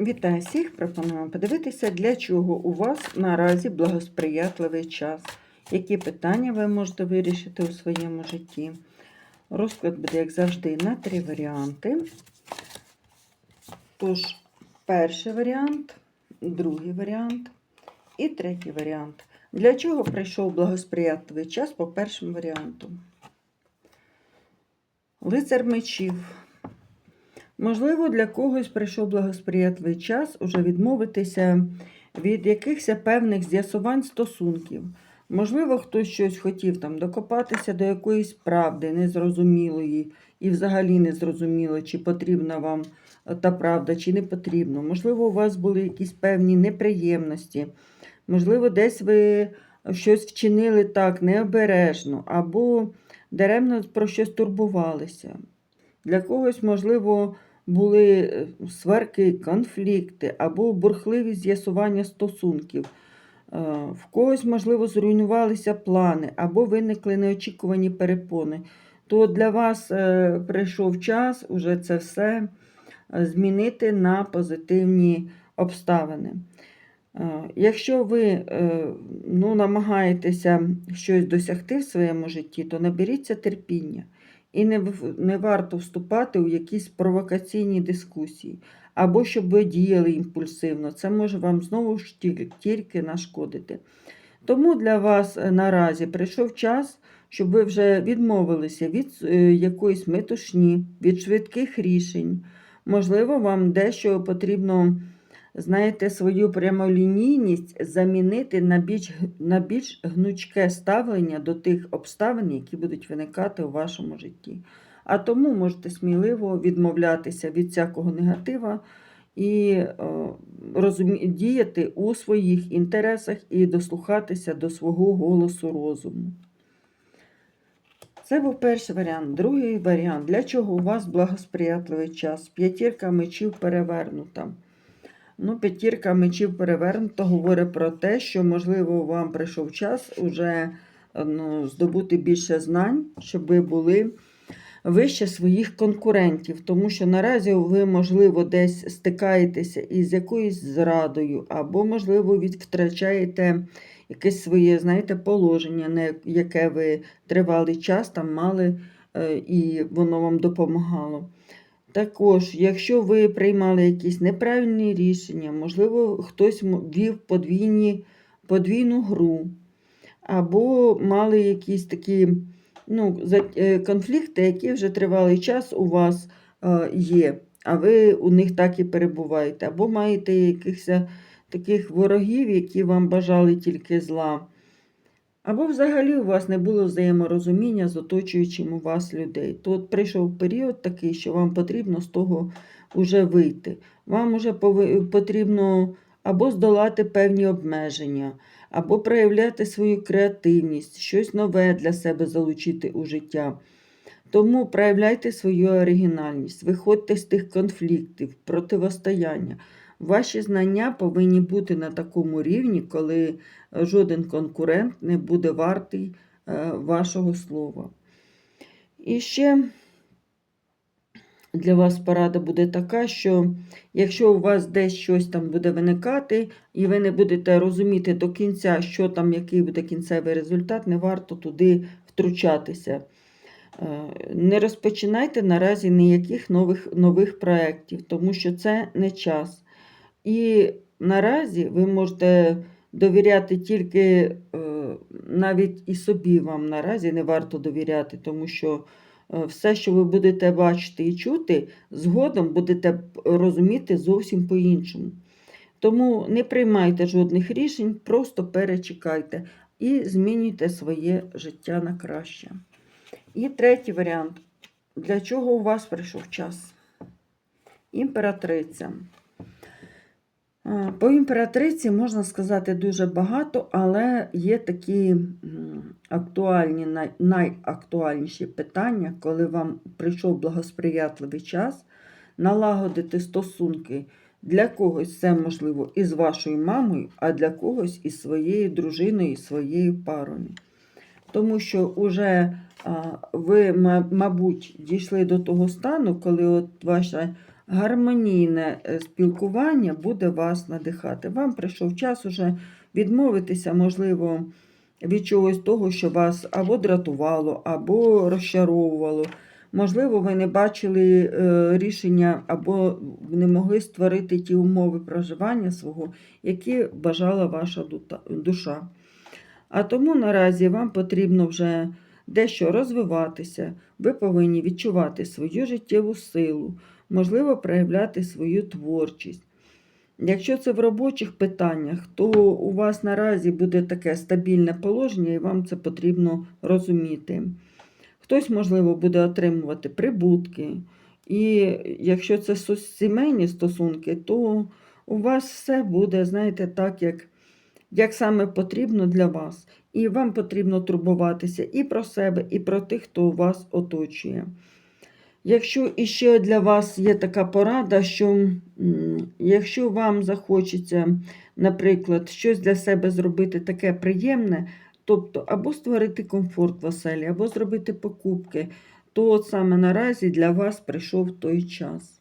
Вітаю всіх! Пропонуємо подивитися, для чого у вас наразі благосприятливий час. Які питання ви можете вирішити у своєму житті. Розклад буде, як завжди, на три варіанти. Тож, перший варіант, другий варіант і третій варіант. Для чого прийшов благосприятливий час по першому варіанту? Лицар мечів. Можливо, для когось прийшов благосприятливий час уже відмовитися від якихось певних з'ясувань стосунків. Можливо, хтось щось хотів там докопатися до якоїсь правди незрозумілої, і взагалі не зрозуміло, чи потрібна вам та правда, чи не потрібно. Можливо, у вас були якісь певні неприємності. Можливо, десь ви щось вчинили так необережно, або даремно про щось турбувалися. Для когось, можливо, були е, сварки, конфлікти або бурхливі з'ясування стосунків. Е, В когось, можливо, зруйнувалися плани або виникли неочікувані перепони. То для вас е, прийшов час уже це все змінити на позитивні обставини. Якщо ви ну, намагаєтеся щось досягти в своєму житті, то наберіться терпіння. І не, не варто вступати у якісь провокаційні дискусії, або щоб ви діяли імпульсивно. Це може вам знову ж тільки нашкодити. Тому для вас е, наразі прийшов час, щоб ви вже відмовилися від е, якоїсь метушні, від швидких рішень. Можливо, вам дещо потрібно, знаєте, свою прямолінійність замінити на більш, на більш гнучке ставлення до тих обставин, які будуть виникати у вашому житті. А тому можете сміливо відмовлятися від всякого негатива і е, розумі... діяти у своїх інтересах і дослухатися до свого голосу розуму. Це був перший варіант. Другий варіант. Для чого у вас благосприятливий час? П'ятірка мечів перевернута. Ну, п'ятірка мечів перевернута говорить про те, що, можливо, вам прийшов час уже ну, здобути більше знань, щоб ви були вище своїх конкурентів. Тому що наразі ви, можливо, десь стикаєтеся із якоюсь зрадою, або, можливо, від- втрачаєте якесь своє, знаєте, положення, на яке ви тривалий час там мали, е, і воно вам допомагало. Також, якщо ви приймали якісь неправильні рішення, можливо, хтось вів подвійні, подвійну гру, або мали якісь такі ну, е, конфлікти, які вже тривалий час у вас е, є, а ви у них так і перебуваєте, або маєте якихось таких ворогів, які вам бажали тільки зла. Або взагалі у вас не було взаєморозуміння з оточуючим у вас людей. То от прийшов період такий, що вам потрібно з того вже вийти. Вам вже потрібно або здолати певні обмеження, або проявляти свою креативність, щось нове для себе залучити у життя. Тому проявляйте свою оригінальність, виходьте з тих конфліктів, противостояння. Ваші знання повинні бути на такому рівні, коли жоден конкурент не буде вартий е, вашого слова. І ще для вас порада буде така, що якщо у вас десь щось там буде виникати, і ви не будете розуміти до кінця, що там, який буде кінцевий результат, не варто туди втручатися. Е, Не розпочинайте наразі ніяких нових, нових проєктів, тому що це не час. І наразі ви можете довіряти тільки е, навіть і собі вам наразі не варто довіряти, тому що е, все, що ви будете бачити і чути, згодом будете розуміти зовсім по-іншому. Тому не приймайте жодних рішень, просто перечекайте і змінюйте своє життя на краще. І третій варіант. Для чого у вас прийшов час? Імператриця. А, По імператриці можна сказати дуже багато, але є такі актуальні, найактуальніші питання, коли вам прийшов благосприятливий час налагодити стосунки. Для когось це можливо із вашою мамою, а для когось із своєю дружиною, своєю парою. Тому що вже ви, мабуть, дійшли до того стану, коли от ваша гармонійне е, спілкування буде вас надихати. Вам прийшов час уже відмовитися, можливо, від чогось того, що вас або дратувало, або розчаровувало. Можливо, ви не бачили е, рішення або не могли створити ті умови проживання свого, які бажала ваша душа. А тому наразі вам потрібно вже дещо розвиватися, ви повинні відчувати свою життєву силу, можливо, проявляти свою творчість. Якщо це в робочих питаннях, то у вас наразі буде таке стабільне положення, і вам це потрібно розуміти. Хтось, можливо, буде отримувати прибутки. І якщо це сімейні стосунки, то у вас все буде, знаєте, так, як, як саме потрібно для вас. І вам потрібно турбуватися і про себе, і про тих, хто вас оточує. Якщо іще для вас є така порада, що якщо вам захочеться, наприклад, щось для себе зробити таке приємне, тобто або створити комфорт в оселі, або зробити покупки, то от саме наразі для вас прийшов той час.